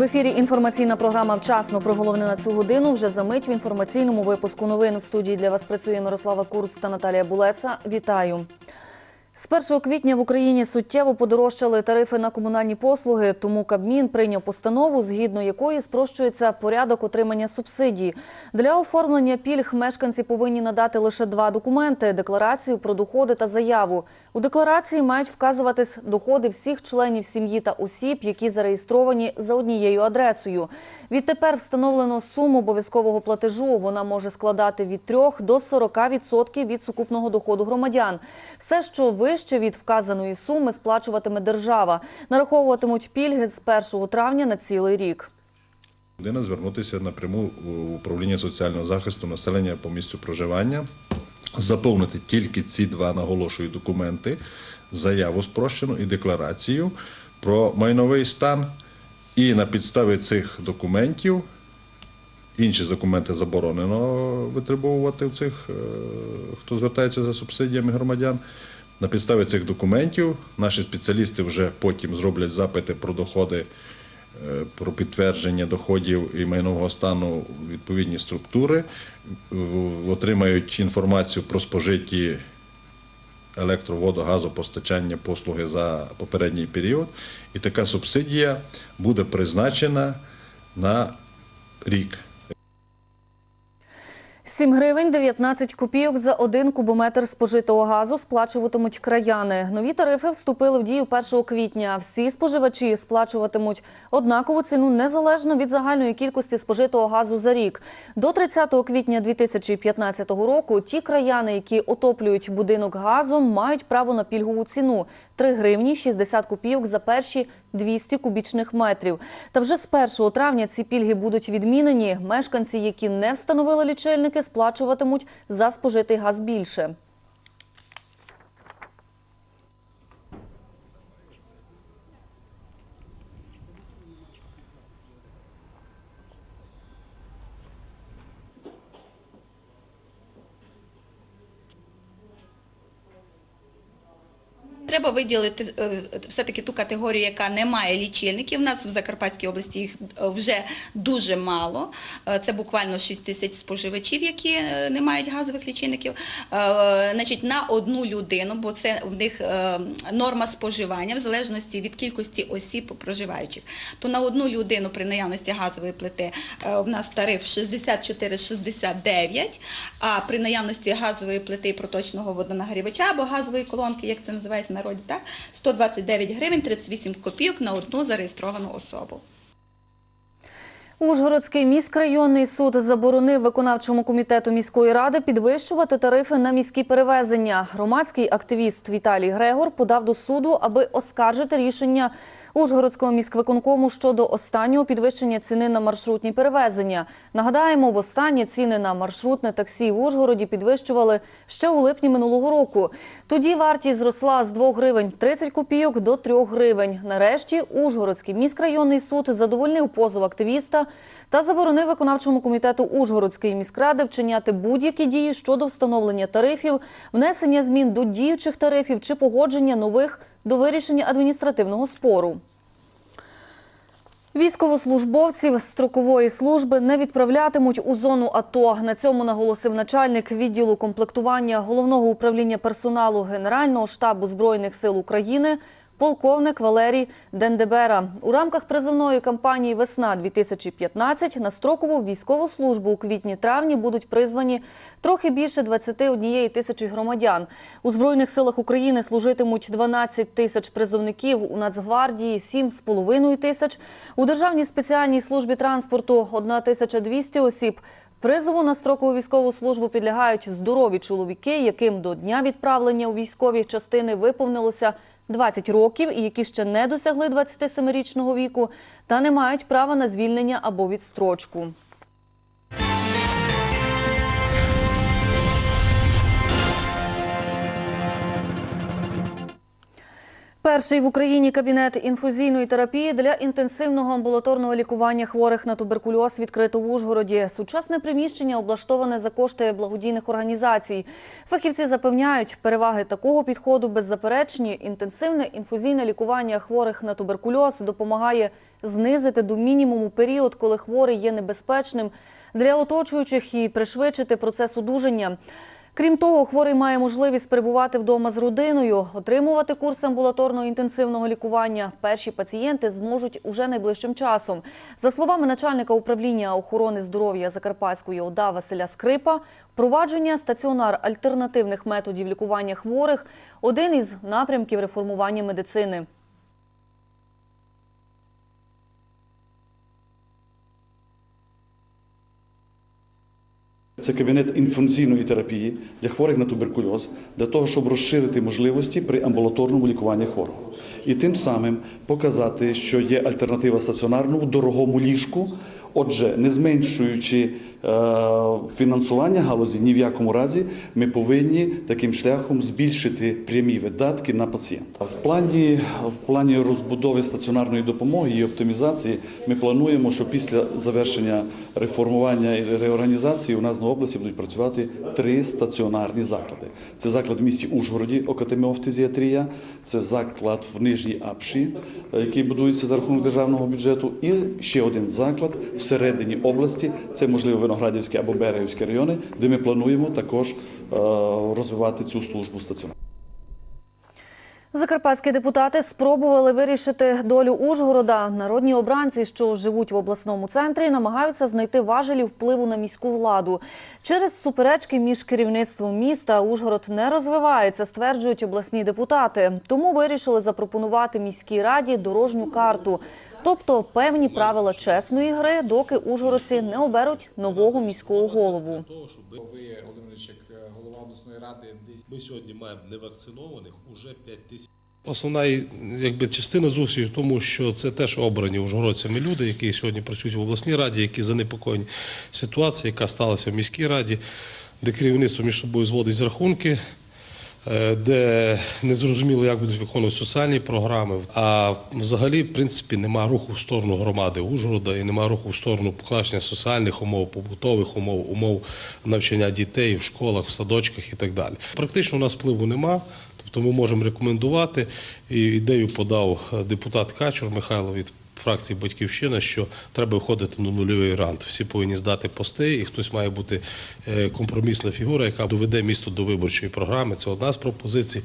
В ефірі інформаційна програма вчасно про головне на цю годину. Вже за мить в інформаційному випуску новин в студії для вас працює Мирослава Курц та Наталія Булеца. Вітаю. З 1 квітня в Україні суттєво подорожчали тарифи на комунальні послуги, тому Кабмін прийняв постанову, згідно якої спрощується порядок отримання субсидій. Для оформлення пільг мешканці повинні надати лише два документи: декларацію про доходи та заяву. У декларації мають вказуватись доходи всіх членів сім'ї та осіб, які зареєстровані за однією адресою. Відтепер встановлено суму обов'язкового платежу. Вона може складати від 3 до 40% від сукупного доходу громадян. Все, що вище від вказаної суми, сплачуватиме держава. Нараховуватимуть пільги з 1 травня на цілий рік. Людина звернутися напряму в управління соціального захисту населення по місцю проживання, заповнити тільки ці два наголошую документи: заяву спрощену і декларацію про майновий стан. І на підставі цих документів інші документи заборонено витребовувати в цих, е, хто звертається за субсидіями громадян. На підставі цих документів наші спеціалісти вже потім зроблять запити про доходи, е, про підтвердження доходів і майнового стану відповідні структури, отримають інформацію про спожиті електро, воду, газопостачання послуги за попередній період. І така субсидія буде призначена на рік. 7 гривень 19 копійок за один кубометр спожитого газу сплачуватимуть краяни. Нові тарифи вступили в дію 1 квітня. Всі споживачі сплачуватимуть однакову ціну незалежно від загальної кількості спожитого газу за рік. До 30 квітня 2015 року ті краяни, які отоплюють будинок газом, мають право на пільгову ціну 3 гривні 60 копійок за перші 200 кубічних метрів. Та вже з 1 травня ці пільги будуть відмінені. Мешканці, які не встановили лічильники, сплачуватимуть за спожитий газ більше. Треба виділити е, все-таки ту категорію, яка не має лічильників. У нас в Закарпатській області їх е, вже дуже мало. Е, Це буквально 6 тисяч споживачів, які не мають газових лічильників. Значить, на одну людину, бо це в них норма споживання в залежності від кількості осіб проживаючих. То на одну людину при наявності газової плити у нас тариф 64,69, а при наявності газової плити проточного водонагрівача або газової колонки, як це називають в народі, так, 129 гривень 38 копійок на одну зареєстровану особу. Ужгородський міськрайонний суд заборонив виконавчому комітету міської ради підвищувати тарифи на міські перевезення. Громадський активіст Віталій Грегор подав до суду, аби оскаржити рішення Ужгородського міськвиконкому щодо останнього підвищення ціни на маршрутні перевезення. Нагадаємо, востаннє ціни на маршрутне таксі в Ужгороді підвищували ще у липні минулого року. Тоді вартість зросла з 2 гривень 30 копійок до 3 гривень. Нарешті Ужгородський міськрайонний суд задовольнив позов активіста та заборонив виконавчому комітету Ужгородської міськради вчиняти будь-які дії щодо встановлення тарифів, внесення змін до діючих тарифів чи погодження нових до вирішення адміністративного спору. Військовослужбовців строкової служби не відправлятимуть у зону АТО. На цьому наголосив начальник відділу комплектування головного управління персоналу Генерального штабу збройних сил України. Полковник Валерій Дендебера у рамках призовної кампанії Весна 2015 на строкову військову службу у квітні-травні будуть призвані трохи більше 21 тисячі громадян. У збройних силах України служитимуть 12 тисяч призовників, у Нацгвардії 7,5 тисяч, у Державній спеціальній службі транспорту 1200 осіб. Призову на строкову військову службу підлягають здорові чоловіки, яким до дня відправлення у військові частини виповнилося 20 років і які ще не досягли 27-річного віку та не мають права на звільнення або відстрочку. Перший в Україні кабінет інфузійної терапії для інтенсивного амбулаторного лікування хворих на туберкульоз відкрито в Ужгороді. Сучасне приміщення облаштоване за кошти благодійних організацій. Фахівці запевняють, переваги такого підходу беззаперечні. Інтенсивне інфузійне лікування хворих на туберкульоз допомагає знизити до мінімуму період, коли хворий є небезпечним для оточуючих і пришвидшити процес одужання. Крім того, хворий має можливість перебувати вдома з родиною, отримувати курс амбулаторного інтенсивного лікування. Перші пацієнти зможуть уже найближчим часом. За словами начальника управління охорони здоров'я Закарпатської ОДА Василя Скрипа, впровадження стаціонар альтернативних методів лікування хворих один із напрямків реформування медицини. Це кабінет інфункційної терапії для хворих на туберкульоз, для того, щоб розширити можливості при амбулаторному лікуванні хворого. І тим самим показати, що є альтернатива стаціонарному дорогому ліжку, отже, не зменшуючи е, фінансування галузі ні в якому разі, ми повинні таким шляхом збільшити прямі видатки на пацієнта. В плані, в плані розбудови стаціонарної допомоги і оптимізації ми плануємо, що після завершення реформування і реорганізації у нас на області будуть працювати три стаціонарні заклади. Це заклад в місті Ужгороді, окатеміофтезіатрія, це заклад в Нижній Апші, який будується за рахунок державного бюджету, і ще один заклад всередині області, це можливо Виноградівські або Берегівські райони, де ми плануємо також е, розвивати цю службу стаціонарну. Закарпатські депутати спробували вирішити долю Ужгорода. Народні обранці, що живуть в обласному центрі, намагаються знайти важелі впливу на міську владу. Через суперечки між керівництвом міста Ужгород не розвивається, стверджують обласні депутати. Тому вирішили запропонувати міській раді дорожню карту, тобто певні правила чесної гри, доки ужгородці не оберуть нового міського голову. ви, Володимирович, як е, голова обласної ради, десь ми сьогодні маємо невакцинованих уже 5 тисяч. Основна якби частина зустрічі в тому, що це теж обрані ужгородцями люди, які сьогодні працюють в обласній раді, які занепокоєні ситуацією, яка сталася в міській раді, де керівництво між собою зводить з рахунки. Е, Де не зрозуміло, як будуть виконувати соціальні програми, а взагалі, в принципі, нема руху в сторону громади Ужгорода і нема руху в сторону покращення соціальних умов, побутових умов, умов навчання дітей в школах, в садочках і так далі. Практично у нас впливу нема. Тобто ми можемо рекомендувати. І ідею подав депутат Качур Михайло від фракції Батьківщина, що треба виходити на нульовий рант. Всі повинні здати пости, і хтось має бути е, компромісна фігура, яка доведе місто до виборчої програми. Це одна з пропозицій.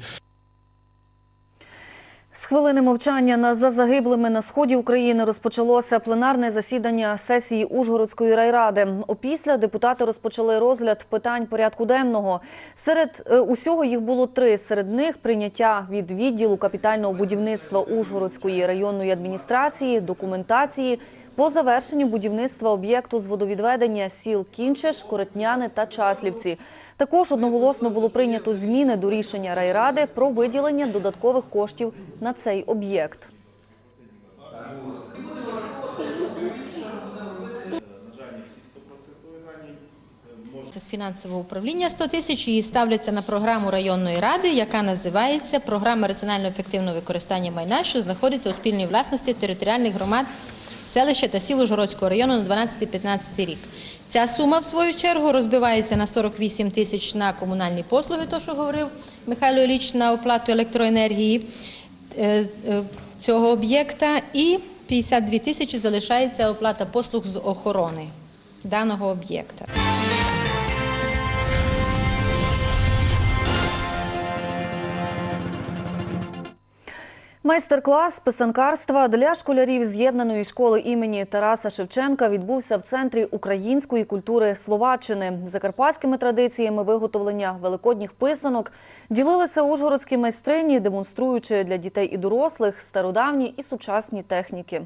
З хвилини мовчання на за загиблими на сході України розпочалося пленарне засідання сесії Ужгородської райради. Опісля депутати розпочали розгляд питань порядку денного. Серед е, усього їх було три. Серед них прийняття від відділу капітального будівництва Ужгородської районної адміністрації, документації по завершенню будівництва об'єкту з водовідведення сіл Кінчеш, Коротняни та Часлівці. Також одноголосно було прийнято зміни до рішення райради про виділення додаткових коштів на цей об'єкт. Це з фінансового управління 100 тисяч і ставляться на програму районної ради, яка називається Програма раціонально ефективного використання майна, що знаходиться у спільній власності територіальних громад селища та сіл Ужгородського району на 12-15 рік. Ця сума, в свою чергу, розбивається на 48 тисяч на комунальні послуги, то що говорив Михайло Ілліч, на оплату електроенергії е, е, цього об'єкта, і 52 тисячі залишається оплата послуг з охорони даного об'єкта. Майстер-клас писанкарства для школярів з'єднаної школи імені Тараса Шевченка відбувся в центрі української культури Словаччини. Закарпатськими традиціями виготовлення великодніх писанок ділилися ужгородські майстрині, демонструючи для дітей і дорослих стародавні і сучасні техніки.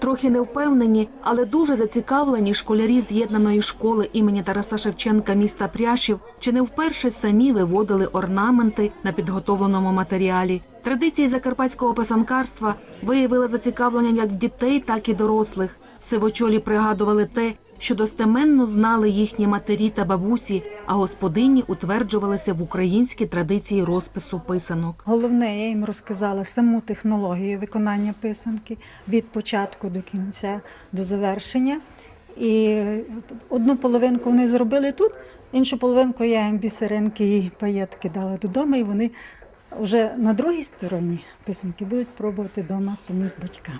Трохи невпевнені, але дуже зацікавлені школярі з'єднаної школи імені Тараса Шевченка міста Пряшів, чи не вперше самі виводили орнаменти на підготовленому матеріалі. Традиції закарпатського писанкарства виявили зацікавлення як дітей, так і дорослих. Сивочолі пригадували те, що достеменно знали їхні матері та бабусі, а господині утверджувалися в українській традиції розпису писанок. Головне, я їм розказала саму технологію виконання писанки від початку до кінця, до завершення. І одну половинку вони зробили тут, іншу половинку я їм бісеринки і паєтки дала додому, і вони вже на другій стороні писанки будуть пробувати вдома самі з батьками.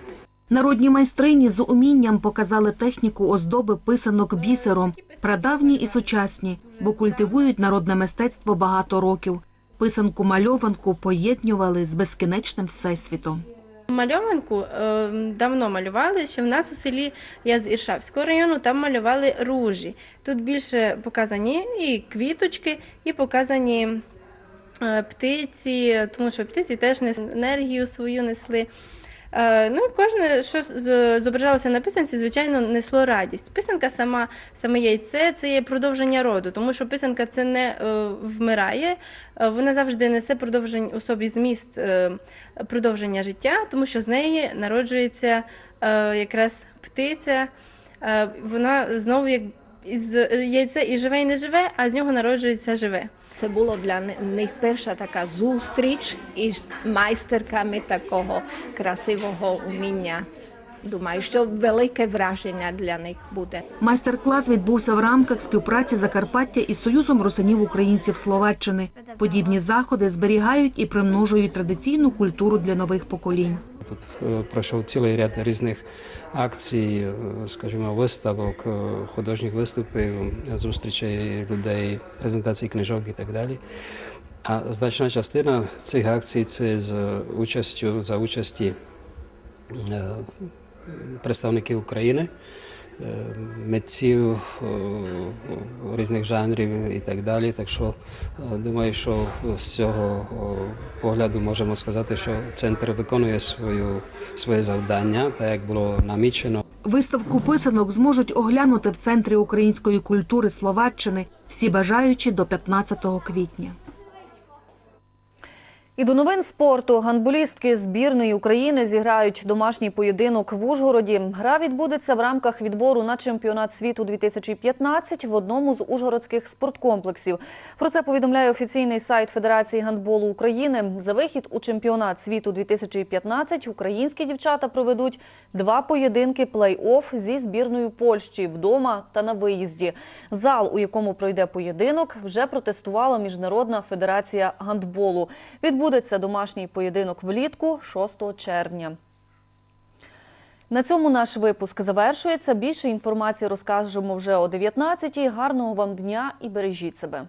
Народні майстрині з умінням показали техніку оздоби писанок бісером, прадавні і сучасні, бо культивують народне мистецтво багато років. Писанку мальованку поєднювали з безкінечним всесвітом. Мальованку е, давно малювали, ще в нас у селі, я з Іршавського району, там малювали ружі. Тут більше показані і квіточки, і показані е, птиці, тому що птиці теж енергію свою несли. Е, Ну, кожне, що зображалося на писанці, звичайно, несло радість. Писанка сама, саме яйце це є продовження роду, тому що писанка це не е, вмирає, е, вона завжди несе продовжень у собі зміст продовження життя, тому що з неї народжується якраз птиця. Вона знову як із яйця і живе, і не живе, а з нього народжується живе. Це було для них перша така зустріч із майстерками такого красивого уміння. Думаю, що велике враження для них буде. Майстер-клас відбувся в рамках співпраці Закарпаття із Союзом русинів українців Словаччини. Подібні заходи зберігають і примножують традиційну культуру для нових поколінь. Тут е, пройшов цілий ряд різних акцій, е, скажімо, виставок, е, художніх виступів, зустрічей людей, презентацій книжок і так далі. А значна частина цих акцій це з участю за участі представників України, митців е, різних жанрів і так далі. Так що е, думаю, що з цього погляду можемо сказати, що центр виконує свою, своє завдання, так як було намічено. Виставку писанок зможуть оглянути в центрі української культури Словаччини всі бажаючі до 15 квітня. І до новин спорту гандболістки збірної України зіграють домашній поєдинок в Ужгороді. Гра відбудеться в рамках відбору на чемпіонат світу 2015 в одному з ужгородських спорткомплексів. Про це повідомляє офіційний сайт Федерації гандболу України. За вихід у чемпіонат світу 2015 українські дівчата проведуть два поєдинки плей-офф зі збірною Польщі вдома та на виїзді. Зал, у якому пройде поєдинок, вже протестувала Міжнародна федерація гандболу. Відбудеться домашній поєдинок влітку 6 червня. На цьому наш випуск завершується. Більше інформації розкажемо вже о 19-й. Гарного вам дня і бережіть себе.